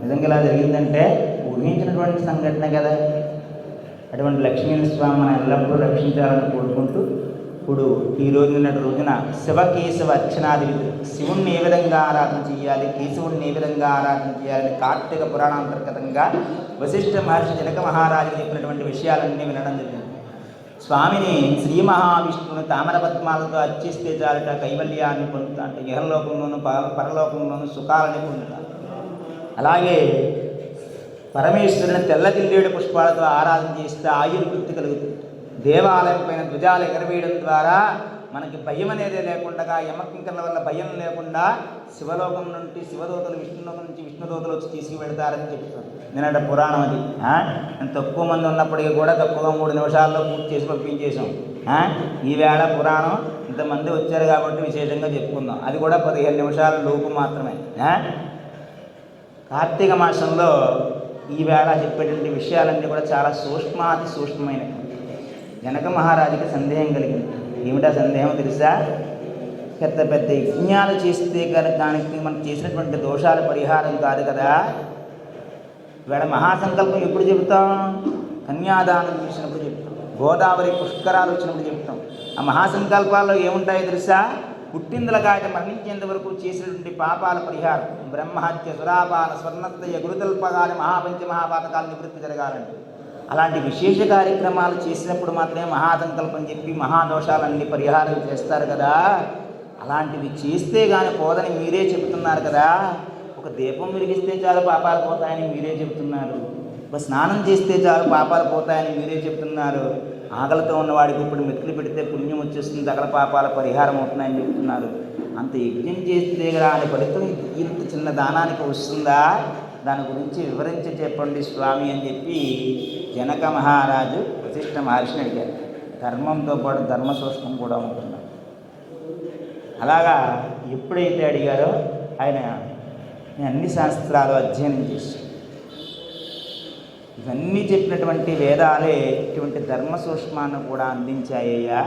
నిజంగా ఇలా జరిగిందంటే ఊహించినటువంటి సంఘటన కదా. అటువంటి లక్ష్మీస్వామి మనం ఎల్లప్పుడూ రక్షించాలని కోరుకుంటూ ఇప్పుడు ఈ రోజు నిన్నటి రోజున శివకేశవ అర్చనాది శివుణ్ణి ఏ విధంగా ఆరాధన చేయాలి? కేశవుణ్ణి ఏ విధంగా ఆరాధన చేయాలి? కార్తీక పురాణాంతర్గతంగా వశిష్ఠ మహర్షి జనక మహారాజు చెప్పినటువంటి విషయాలన్నీ వినడం జరిగింది. స్వామిని శ్రీ మహావిష్ణువుని తామర పద్మాలతో అర్చిస్తే చాలట కైవల్యాన్ని పొందుతా అంటే ఇహలోకంలోను పరలోకంలోను సుఖాలని పొందుతా. అలాగే పరమేశ్వరుని తెల్ల జిల్లేడు పుష్పాలతో ఆరాధన చేస్తే ఆయుర్వృత్తి కలుగుతుంది. దేవాలయం పైన ధ్వజాలు ఎగరవేయడం ద్వారా మనకి భయం అనేది లేకుండా యమకింకర్ల వల్ల భయం లేకుండా శివలోకం నుండి శివదూతలు విష్ణులోకం నుంచి విష్ణుదూతలు వచ్చి తీసుకువెడతారని చెప్తారు. నేనంటే పురాణం అది. నేను తక్కువ మంది ఉన్నప్పటికీ కూడా తక్కువగా మూడు నిమిషాల్లో పూర్తి చేసి పంపించేసాం ఈవేళ పురాణం ఇంతమంది వచ్చారు కాబట్టి విశేషంగా చెప్పుకుందాం. అది కూడా పదిహేను నిమిషాల లోపు మాత్రమే. కార్తీక మాసంలో ఈవేళ చెప్పేటువంటి విషయాలన్నీ కూడా చాలా సూక్ష్మాతి సూక్ష్మమైనవి. జనక మహారాజుకి సందేహం కలిగింది. ఏమిటా సందేహం తెలుసా? పెద్ద పెద్ద యజ్ఞాలు చేస్తే కనుక దానికి మనం చేసినటువంటి దోషాల పరిహారం కాదు కదా. ఇవాళ మహాసంకల్పం ఎప్పుడు చెబుతాం? కన్యాదానం చేసినప్పుడు చెప్తాం గోదావరి పుష్కరాలు వచ్చినప్పుడు చెప్తాం ఆ మహాసంకల్పాల్లో ఏముంటాయో తెలుసా? పుట్టిందల కాయట మరణించేంత వరకు చేసినటువంటి పాపాల పరిహారం. బ్రహ్మహత్య సురాపాన స్వర్ణత్య గురుతల్పగాలి మహాపంచ మహాపాతకాల నివృత్తి జరగాలండి. అలాంటి విశేష కార్యక్రమాలు చేసినప్పుడు మాత్రమే మహాసంకల్పం చెప్పి మహాదోషాలన్నీ పరిహారం చేస్తారు కదా. అలాంటివి చేస్తే కానీ పోదని మీరే చెబుతున్నారు కదా. ఒక దీపం విరిగిస్తే చాలు పాపాలు పోతాయని మీరే చెబుతున్నారు. ఒక స్నానం చేస్తే చాలు పాపాలు పోతాయని మీరే చెప్తున్నారు ఆకలితో ఉన్నవాడికి ఇప్పుడు మెతుకులు పెడితే పుణ్యం వచ్చేస్తుంది అక్కడ పాపాల పరిహారం అవుతున్నాయని చెప్తున్నారు అంత యజ్ఞం చేస్తే కదా అనే ఫలితం ఇంత చిన్న దానానికి వస్తుందా? దాని గురించి వివరించి చెప్పండి స్వామి అని చెప్పి జనక మహారాజు వశిష్ఠ మహర్షిని అడిగారు. ధర్మంతో పాటు ధర్మ సూక్ష్మం కూడా ఉంటున్నారు అలాగా ఎప్పుడైతే అడిగారో ఆయన నేను అన్ని శాస్త్రాలు అధ్యయనం చేశాను ఇవన్నీ చెప్పినటువంటి వేదాలే ఇటువంటి ధర్మ సూక్ష్మాన్ని కూడా అందించాయ్యా.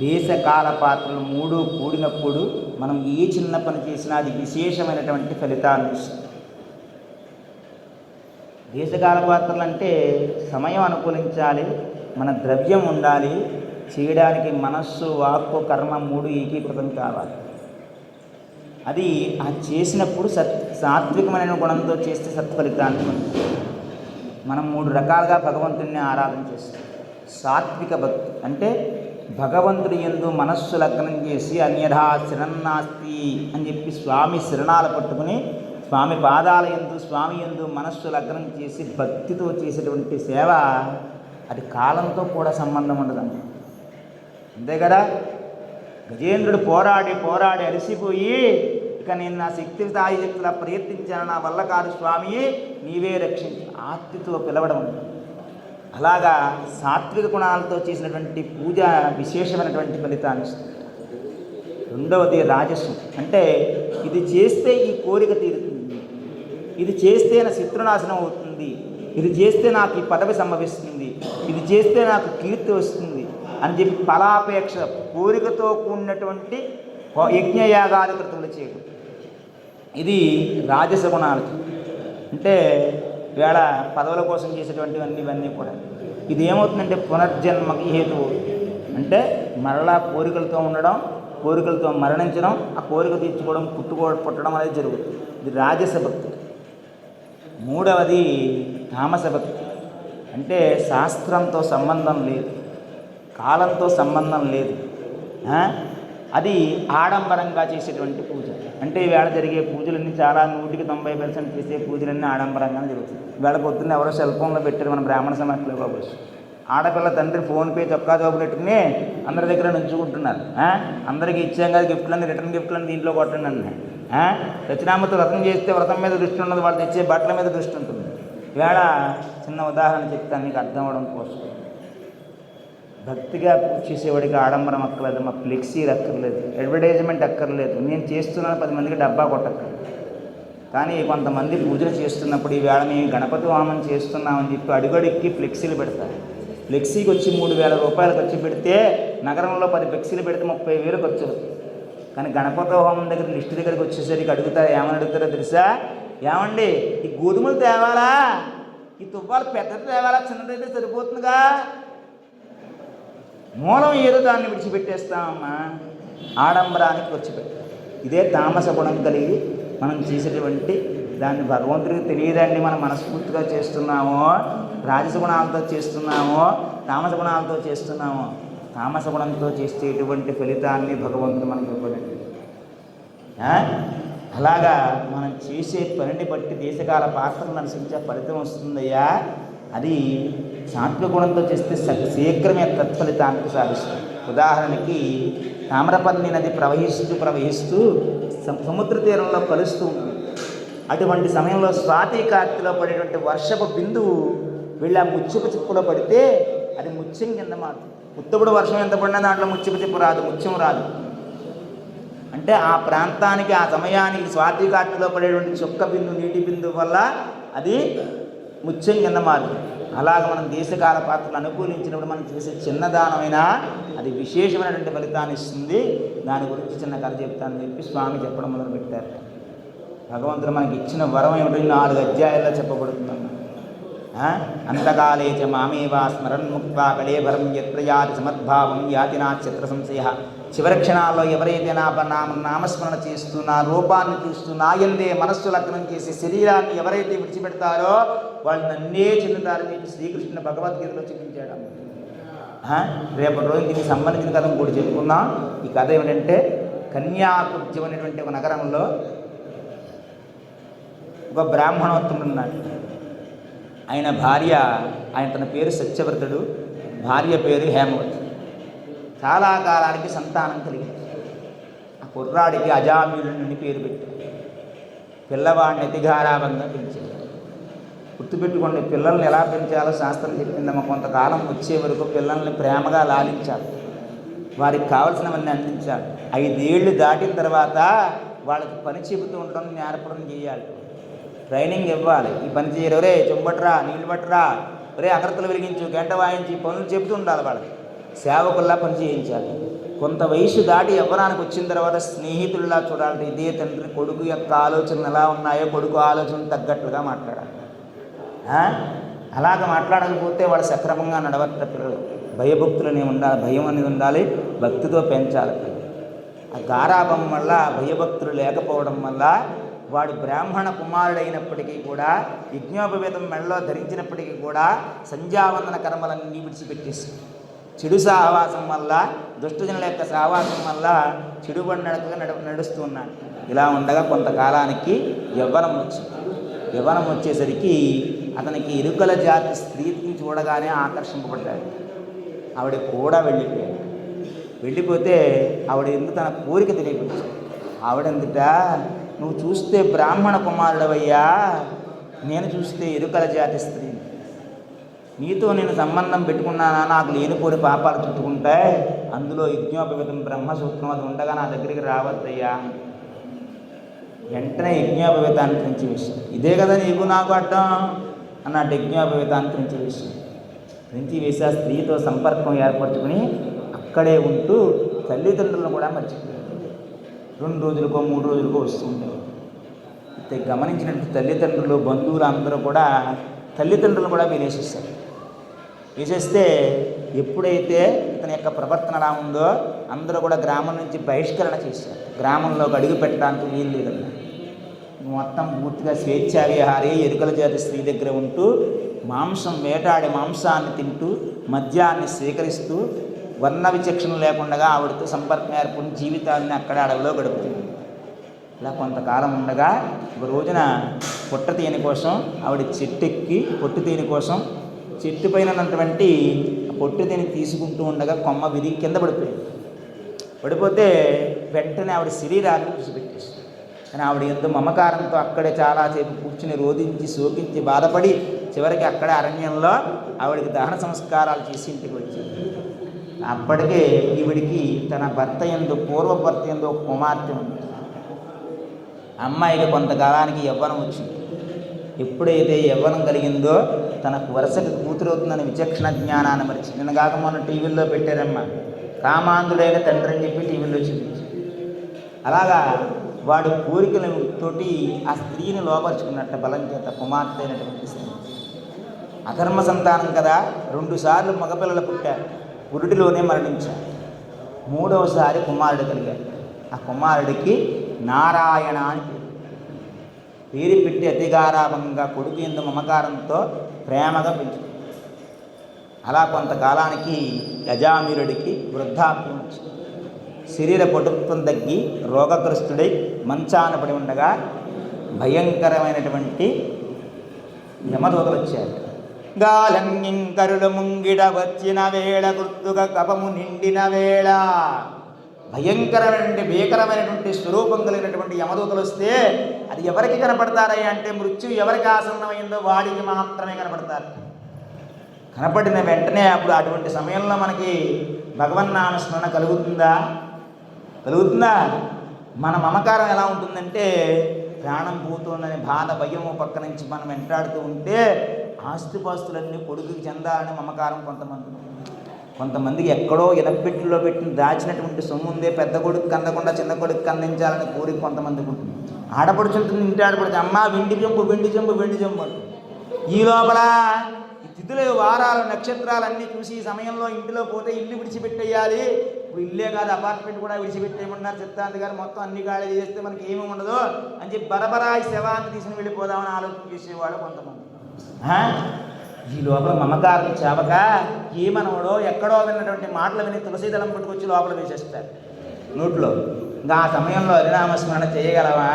దేశకాల పాత్రలు మూడు కూడినప్పుడు మనం ఏ చిన్న పని చేసినా అది విశేషమైనటువంటి ఫలితాన్ని ఇస్తుంది. దేశకాల పాత్రలు అంటే సమయం అనుకూలించాలి మన ద్రవ్యం ఉండాలి చేయడానికి మనస్సు వాక్కు కర్మ మూడు ఏకీకృతం కావాలి. అది ఆ చేసినప్పుడు సత్ సాత్వికమైన గుణంతో చేస్తే సత్ఫలితాన్ని పొందుతాం. మనం మూడు రకాలుగా భగవంతుడిని ఆరాధన చేస్తాం. సాత్విక భక్తి అంటే భగవంతుడి ఎందు మనస్సు లగ్నం చేసి అన్యథా శరణాస్తి అని చెప్పి స్వామి శరణాలు పట్టుకుని స్వామి పాదాల ఎందు స్వామి ఎందు మనస్సు లగ్నం చేసి భక్తితో చేసేటువంటి సేవ అది కాలంతో కూడా సంబంధం ఉండదండి. అంతే కదా? గజేంద్రుడు పోరాడి పోరాడి అలసిపోయి ఇక నేను నా శక్తి స్థాయి శక్తిలా ప్రయత్నించాను నా వల్ల కాదు స్వామి నీవే రక్షించు. ఆత్తితో పిలవడం అలాగా సాత్విక గుణాలతో చేసినటువంటి పూజ విశేషమైనటువంటి ఫలితాన్ని ఇస్తుంది. రెండవది రాజస్వం. అంటే ఇది చేస్తే ఈ కోరిక తీరు ఇది చేస్తే నా శత్రునాశనం అవుతుంది. ఇది చేస్తే నాకు ఈ పదవి సంభవిస్తుంది. ఇది చేస్తే నాకు కీర్తి వస్తుంది అని చెప్పి ఫలాపేక్ష కోరికతో కూడినటువంటి యజ్ఞయాగాది కృతులు చేయడం. ఇది రాజస గుణాలకి. అంటే వేళ పదవుల కోసం చేసేటువంటివన్నీ ఇవన్నీ కూడా. ఇది ఏమవుతుందంటే పునర్జన్మకి హేతువు. అంటే మరలా కోరికలతో ఉండడం కోరికలతో మరణించడం ఆ కోరిక తీర్చుకోవడం పుట్టుకో పుట్టడం అనేది జరుగుతుంది. ఇది రాజస భక్తి. మూడవది తామసభక్తి. అంటే శాస్త్రంతో సంబంధం లేదు కాలంతో సంబంధం లేదు అది ఆడంబరంగా చేసేటువంటి పూజ. అంటే ఈవేళ జరిగే పూజలన్నీ చాలా నూటికి తొంభై పర్సెంట్ చేసే పూజలన్నీ ఆడంబరంగానే జరుగుతాయి. ఈవేళ పొద్దున్న ఎవరో సెల్ ఫోన్లో పెట్టారు మన బ్రాహ్మణ సమాజంలో కావచ్చు ఆడపిల్ల తండ్రి ఫోన్పే చొక్కా జోబు పెట్టుకుని అందరి దగ్గర నుంచుకుంటున్నారు అందరికీ ఇచ్చాం కదా గిఫ్ట్లన్నీ రిటర్న్ గిఫ్ట్లన్నీ దీంట్లో కొట్టండి అన్నాడు. దక్షిణామూర్తి వ్రతం చేస్తే వ్రతం మీద దృష్టి ఉండదు వాళ్ళు తెచ్చే బట్టల మీద దృష్టి ఉంటుంది. ఈవేళ చిన్న ఉదాహరణ చెప్తాను మీకు అర్థం అవడం కోసం. భక్తిగా పూజ చేసేవాడికి ఆడంబరం అక్కర్లేదు మా ఫ్లెక్సీలు అక్కర్లేదు అడ్వర్టైజ్మెంట్ అక్కర్లేదు. నేను చేస్తున్నాను పది మందికి డబ్బా కొట్టక్కర్లేదు. కానీ కొంతమంది పూజలు చేస్తున్నప్పుడు ఈవేళ మేము గణపతి వామం చేస్తున్నామని చెప్పి అడుగడుక్కి ఫ్లెక్సీలు పెడతారు. ఫ్లెక్సీకి వచ్చి మూడు వేల రూపాయలు ఖర్చు పెడితే నగరంలో పది ఫ్లెక్సీలు పెడితే ముప్పై వేలు ఖర్చు అవుతుంది. కానీ గణపతి హోమం దగ్గర లిస్ట్ దగ్గరికి వచ్చేసరికి అడుగుతారు ఏమని అడుగుతారో తెలుసా? ఏమండి ఈ గోధుమలు తేవాలా? ఈ తువ్వాలు పెద్దది తేవాలా? చిన్నదైతే సరిపోతుందిగా? మూలం ఏదో దాన్ని విడిచిపెట్టేస్తామమ్మా. ఆడంబరానికి వచ్చిపెట్టాం ఇదే తామస గుణం కలిగి మనం చేసేటువంటి దాన్ని భగవంతుడికి తెలియదండి మనం మనస్ఫూర్తిగా చేస్తున్నామో రాజస గుణాలతో చేస్తున్నామో తామస గుణాలతో చేస్తున్నామో. తామస గుణంతో చేసేటువంటి ఫలితాన్ని భగవంతుడు మనకి ఇవ్వడండి. అలాగా మనం చేసే పనిని బట్టి దేశకాల పాత్రను అనుసరించే ఫలితం వస్తుందయ్యా. అది సాత్విక గుణంతో చేస్తే శీఘ్రమే తత్ఫలితానికి సాధిస్తుంది. ఉదాహరణకి తామ్రపర్ణి నది ప్రవహిస్తూ ప్రవహిస్తూ సముద్ర తీరంలో కలుస్తూ ఉంటుంది. అటువంటి సమయంలో స్వాతి కార్తెలో పడేటువంటి వర్షపు బిందువు వీళ్ళ ఆ ముచ్చుపు పడితే అది ముత్యం కింద మారుతుంది. ఉత్తప్పుడు వర్షం ఎంత పడినా దాంట్లో ముచ్చిపు తిప్పు రాదు ముత్యం రాదు. అంటే ఆ ప్రాంతానికి ఆ సమయానికి స్వాతి పడేటువంటి చుక్క బిందు నీటి బిందు వల్ల అది ముత్యం కింద మారుతుంది. అలాగ మనం దేశకాల పాత్రలు అనుకూలించినప్పుడు మనం చేసే చిన్నదానమైనా అది విశేషమైనటువంటి ఫలితాన్ని ఇస్తుంది. దాని గురించి చిన్న కథ చెప్తానని చెప్పి స్వామి చెప్పడం మొదలుపెట్టారు. భగవంతుడు మనకి ఇచ్చిన వరం ఏమిటో నాలుగు అధ్యాయాల్లో చెప్పబడుతుందన్న అంతకాలే చ మామేవా స్మరణ్ ముక్వా కళేభరం యత్రయాతి సమద్భావం యాతి నా చిత్ర సంశయ చివరి క్షణాల్లో ఎవరైతే నా నామ నామస్మరణ చేస్తూ నా రూపాన్ని చూస్తూ నా ఎందే మనస్సు లగ్నం చేసి శరీరాన్ని ఎవరైతే విడిచిపెడతారో వాళ్ళు నన్నే చెందుతారని చెప్పి భగవద్గీతలో చూపించాడు రేపటి రోజు దీనికి సంబంధించిన కథ కూడా చెప్పుకుందాం. ఈ కథ ఏమిటంటే కన్యాకుబ్జం అనేటువంటి ఒక నగరంలో ఒక బ్రాహ్మణోత్తముడు ఉన్నాడు. ఆయన భార్య ఆయన తన పేరు సత్యవ్రతుడు భార్య పేరు హేమవతి. చాలా కాలానికి సంతానం కలిగింది. ఆ కుర్రాడికి అజామిలుని పేరు పెట్టారు. పిల్లవాడిని అతిగారాభంగా పెంచారు. గుర్తుపెట్టుకోండి పిల్లల్ని ఎలా పెంచాలో శాస్త్రం చెప్పిందమ్మ కొంతకాలం వచ్చే వరకు పిల్లల్ని ప్రేమగా లాలించాలి. వారికి కావలసినవన్నీ అందించాలి. ఐదేళ్ళు దాటిన తర్వాత వాళ్ళకి పని చెబుతూ ఉండడం నేర్పడం చేయాలి. ట్రైనింగ్ ఇవ్వాలి. ఈ పని చేయరు. రే చెంబట్రా నీళ్ళు పట్టరా రే అగ్రతలు వెలిగించు గంట వాయించి పనులు చెబుతూ ఉండాలి వాళ్ళకి. సేవకుల్లా పని చేయించాలి. కొంత వయసు దాటి యవ్వనానికి వచ్చిన తర్వాత స్నేహితుల్లా చూడాలి. ఇదే తండ్రి కొడుకు యొక్క ఆలోచనలు ఎలా ఉన్నాయో కొడుకు ఆలోచన తగ్గట్టుగా మాట్లాడాలి. అలాగ మాట్లాడకపోతే వాళ్ళు సక్రమంగా నడవట్ల పిల్లలు. భయభక్తులనే ఉండాలి. భయం అనేది ఉండాలి. భక్తితో పెంచాలి ఆ గారాభం వల్ల భయభక్తులు లేకపోవడం వల్ల వాడు బ్రాహ్మణ కుమారుడైనప్పటికీ కూడా యజ్ఞోపవేతం మెడలో ధరించినప్పటికీ కూడా సంధ్యావందన కర్మలన్నీ విడిచిపెట్టేసి చెడు సహవాసం వల్ల దుష్టజనుల యొక్క సహవాసం వల్ల చెడు నడకగా నడు నడుస్తూ ఉన్నాడు. ఇలా ఉండగా కొంతకాలానికి యవ్వనం వచ్చింది. యవ్వనం వచ్చేసరికి అతనికి ఇరుకల జాతి స్త్రీని చూడగానే ఆకర్షింపబడ్డాడు. ఆవిడ కూడా వెళ్ళిపోయాడు. వెళ్ళిపోతే ఆవిడ ఎందుకు తన కోరిక తెలియపరిచాడు? ఆవిడెందుట నువ్వు చూస్తే బ్రాహ్మణ కుమారుడవయ్యా నేను చూస్తే ఎరుకల జాతి స్త్రీ. నీతో నేను సంబంధం పెట్టుకున్నానా? నాకు లేనిపోని పాపాలు చుట్టుకుంటాయి. అందులో యజ్ఞోపవితం బ్రహ్మసూత్రం అది ఉండగా నా దగ్గరికి రావద్దయ్యా. వెంటనే యజ్ఞోపవేతాన్ని నుంచి విషయం ఇదే కదా నీకు నాకు అడ్డం అన్నాడు యజ్ఞోపవేతాన్ని నుంచి విషయం నుంచి వేసి ఆ స్త్రీతో సంపర్కం ఏర్పరచుకుని అక్కడే ఉంటూ తల్లిదండ్రులను కూడా మర్చిపోయాడు. రెండు రోజులకో మూడు రోజులకో వస్తూ ఉండేవాడు అయితే గమనించినట్టు తల్లిదండ్రులు బంధువులు అందరూ కూడా తల్లిదండ్రులు కూడా వినేసేస్తారు వేసేస్తే ఎప్పుడైతే ఇతని యొక్క ప్రవర్తన ఎలా ఉందో అందరూ కూడా గ్రామం నుంచి బహిష్కరణ చేశారు. గ్రామంలోకి అడుగు పెట్టడానికి వీలు లేదన్న. మొత్తం పూర్తిగా స్వేచ్ఛా విహారీ ఎరుకల జాతి స్త్రీ దగ్గర ఉంటూ మాంసం వేటాడి మాంసాన్ని తింటూ మద్యాన్ని స్వీకరిస్తూ వర్ణ విచక్షణ లేకుండా ఆవిడతో సంపర్కం ఏర్పడిన జీవితాన్ని అక్కడ అడవిలో గడుపుతుంది. ఇలా కొంతకాలం ఉండగా ఒక రోజున పొట్ట తేనె కోసం ఆవిడ చెట్టెక్కి పొట్టు తేనె కోసం చెట్టు పైన ఉన్నటువంటి పొట్టు తేనె తీసుకుంటూ ఉండగా కొమ్మ విరిగి కింద పడిపోయింది. పడిపోతే వెంటనే ఆవిడ శరీరాన్ని విడిచిపెట్టేసింది. కానీ ఆవిడ ఎంతో మమకారంతో అక్కడే చాలాసేపు కూర్చుని రోధించి సోకించి బాధపడి చివరికి అక్కడే అరణ్యంలో ఆవిడకి దహన సంస్కారాలు చేసి ఇంటికి వచ్చింది అప్పటికే ఈవిడికి తన భర్త ఎందు పూర్వ భర్త ఎందు ఒక కుమార్తె ఉంది. అమ్మాయికి కొంతకాలానికి యవ్వనం వచ్చింది. ఎప్పుడైతే యవ్వనం కలిగిందో తనకు వరుసకి కూతురు అవుతుందని విచక్షణ జ్ఞానాన్ని మరిచి నిన్న కాక మొన్న టీవీల్లో పెట్టారమ్మా. కామాంధుడైన తండ్రి అని చెప్పి టీవీలో చూపించి అలాగా వాడు కోరికలతోటి ఆ స్త్రీని లోపరుచుకున్నట్ట బలం చేత కుమార్తె అయినటువంటి స్త్రీ. అధర్మ సంతానం కదా రెండుసార్లు మగపిల్లలు పుట్టారు. పురుడిలోనే మరణించారు మూడవసారి కుమారుడు కలిగాడు. ఆ కుమారుడికి నారాయణ అని పేరు. పేరు పెట్టి అతిగారాభంగా కొడుకు ఎందు మమకారంతో ప్రేమగా పెంచుతాడు అలా కొంతకాలానికి గజామీరుడికి వృద్ధాప్యం వచ్చింది. శరీర పటుత్వం తగ్గి రోగగ్రస్తుడై మంచాన పడి ఉండగా భయంకరమైనటువంటి యమదూతలు వచ్చారు. గాలంగింకరులు ముంగిడ వచ్చిన వేళ గుర్తుగా కపము నిండిన వేళ భయంకరమైనటువంటి భీకరమైనటువంటి స్వరూపం కలిగినటువంటి యమదూతలు వస్తే అది ఎవరికి కనపడతారయ్య అంటే మృత్యు ఎవరికి ఆసన్నమైందో వాడికి మాత్రమే కనపడతారు. కనపడిన వెంటనే అప్పుడు అటువంటి సమయంలో మనకి భగవన్నామ స్మరణ కలుగుతుందా? కలుగుతుందా? మన మమకారం ఎలా ఉంటుందంటే ప్రాణం పోతుందని బాధ భయము పక్క నుంచి మనం వెంటాడుతూ ఉంటే ఆస్తిపాస్తులన్నీ కొడుకుకి చెందాలని మమకారం కొంతమంది. కొంతమందికి ఎక్కడో ఇనపెట్టులో పెట్టిన దాచినటువంటి సొమ్ము ఉందే పెద్ద కొడుకు అందకుండా చిన్న కొడుకు అందించాలని కోరిక కొంతమందికి ఉంటుంది. ఆడపడుచుంటుంది ఇంటి ఆడపడుతుంది అమ్మ వెండి చెంపు వెండి చెంపు వెండి చెంపు ఈ లోపల తిథులు వారాలు నక్షత్రాలన్నీ చూసి ఈ సమయంలో ఇంటిలో పోతే ఇల్లు విడిచిపెట్టేయాలి. ఇప్పుడు ఇల్లే కాదు అపార్ట్మెంట్ కూడా విడిచిపెట్టేయమన్నారు సిద్ధాంత్ గారు. మొత్తం అన్ని ఖాళీ చేస్తే మనకి ఏమి ఉండదు అని చెప్పి బరబరా ఈ శవాన్ని తీసుకుని వెళ్ళిపోదామని ఆలోచన చేసేవాడు కొంతమంది. ఈ లోపల మమకారం చేపక ఏమనవడో ఎక్కడో విన్నటువంటి మాటలు విని తులసీదళం పట్టుకొచ్చి లోపల వేసేస్తారు. నోట్లో. ఇంకా ఆ సమయంలో హరినామస్మరణ చేయగలవా?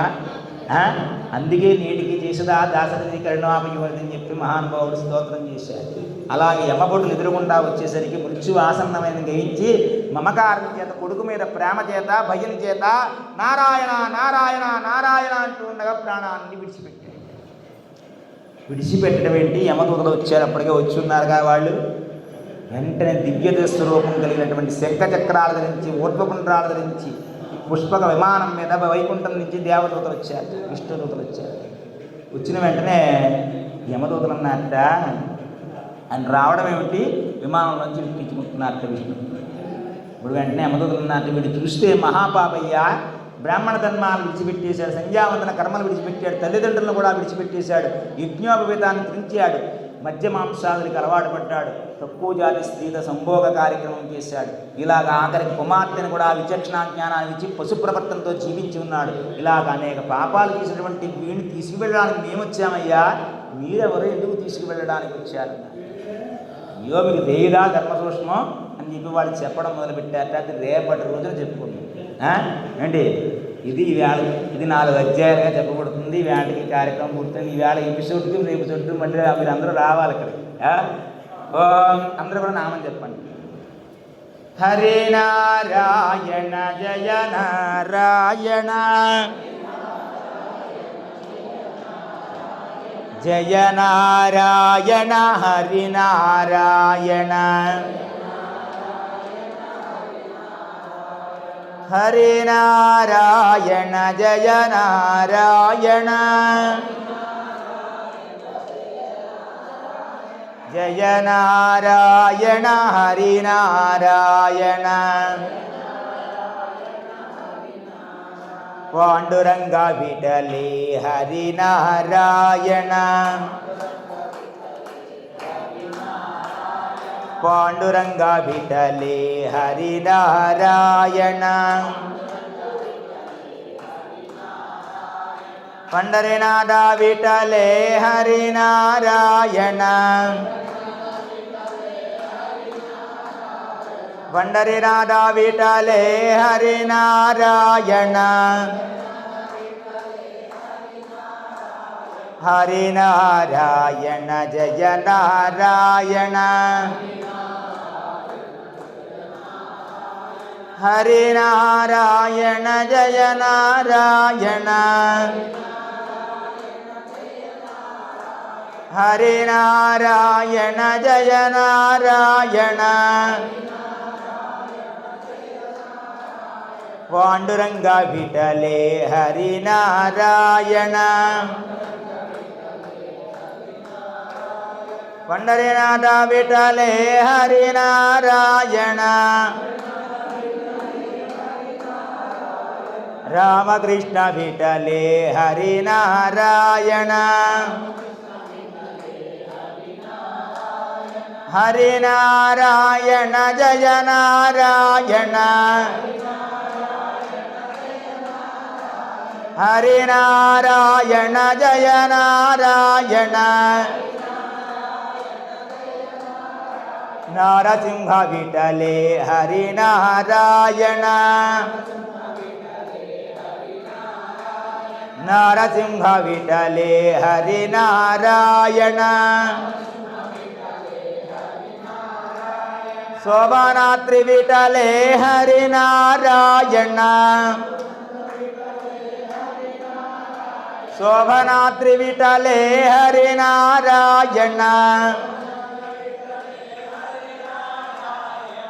అందుకే నీటికి చేసుదా దాసరి కరుణాపయోగని చెప్పి మహానుభావుడు స్తోత్రం చేశారు అలాగే యమబొట్టులు ఎదురుకుండా వచ్చేసరికి మృత్యు ఆసన్నమైన గయించి మమకారం చేత కొడుకు మీద ప్రేమ చేత భయం చేత నారాయణ నారాయణ నారాయణ అంటూ ఉండగా ప్రాణాన్ని విడిచిపెట్టాడు విడిచిపెట్టడం ఏంటి యమదూతలు వచ్చారు అప్పటికే వచ్చి ఉన్నారుగా వాళ్ళు. వెంటనే దివ్య స్వరూపం కలిగినటువంటి శంఖ చక్రాల ధరించి ఊర్ధ్వపుండ్రాల ధరించి పుష్పక విమానం మీద వైకుంఠం నుంచి దేవదూతలు వచ్చారు విష్ణుదూతలు వచ్చారు. వచ్చిన వెంటనే యమదూతలు అన్నట్ట ఆయన రావడం ఏమిటి? విమానం నుంచి విప్పించుకుంటున్నారట విష్ణు. ఇప్పుడు వెంటనే యమదూతలు అన్నట్టు వీడు చూస్తే మహాపాపయ్య బ్రాహ్మణ ధర్మాలు విడిచిపెట్టేశాడు సంధ్యావందన కర్మలు విడిచిపెట్టాడు తల్లిదండ్రులను కూడా విడిచిపెట్టేశాడు యజ్ఞోపవేతాన్ని తిరించాడు మధ్య మాంసాదులకు అలవాటు పడ్డాడు తక్కువ జాతి స్త్రీల సంభోగ కార్యక్రమం చేశాడు. ఇలాగ ఆఖరికి కుమార్తెను కూడా విచక్షణ జ్ఞానాన్ని ఇచ్చి పశు ప్రవర్తనతో జీవించి ఉన్నాడు. ఇలాగ అనేక పాపాలు చేసినటువంటి వీడిని తీసుకువెళ్ళడానికి మేము వచ్చామయ్యా మీరెవరు ఎందుకు తీసుకువెళ్ళడానికి వచ్చారు? అయ్యో మీకు తెలియదా ధర్మ సూక్ష్మం అని చెప్పి వాళ్ళు చెప్పడం మొదలుపెట్టారు. అది రేపటి రోజున చెప్పుకుంది. ఏంటి? ఇది ఈవేళ ఇది నాలుగు అధ్యాయాలుగా చెప్పబడుతుంది. వేటకి కార్యక్రమం పూర్తయింది. ఈవేళ ఎపిసోడ్కి రేపు చుట్టూ మళ్ళీ మీరు అందరూ రావాలి ఇక్కడ. ఓం. అందరూ కూడా నామం చెప్పండి. హరే నారాయణ జయ నారాయణ. జయ నారాయణ హరి నారాయణ. హరి నారాయణ జయ నారాయణ జయ నారాయణ హరి నారాయణ పాండురంగ విడలే హరి నారాయణ పాండురంగ విఠలే హరి నారాయణ పండరినాథ విఠలే హరి నారాయణ పండరినాథ విఠలే హరి నారాయణ హరి నారాయణ జయ నారాయణ హరి నారాయణ జయ నారాయణ హరి पंडरीनाथ विठले हरिनारायण रामकृष्ण विठले हरिनारायण हरिनारायण जय नारायण हरिनारायण जय नारायण ನರಸಿಂಹ ವಿಠಲೆ ಹರಿನಾರಾಯಣ ನರಸಿಂಹ ವಿಠಲೆ ಹರಿನಾರಾಯಣ ಶೋಭನಾತ್ರಿ ವಿಠಲೆ ಹರಿನಾರಾಯಣ ಶೋಭನಾತ್ರಿ ವಿಠಲೆ ಹರಿನಾರಾಯಣ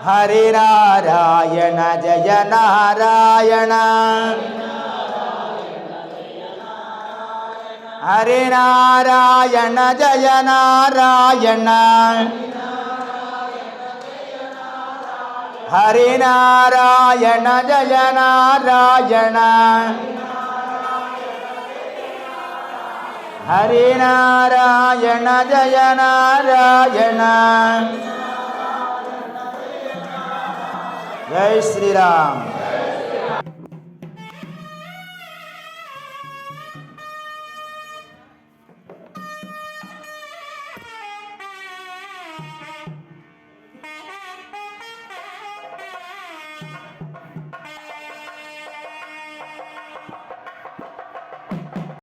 ஹரிநாராயண ஜய நாராயண. ஹரிநாராயண ஜய நாராயண. ஹரிநாராயண ஜய நாராயண. ஹரிநாராயண ஜய நாராயண. హరినారాయణ జయ నారాయణ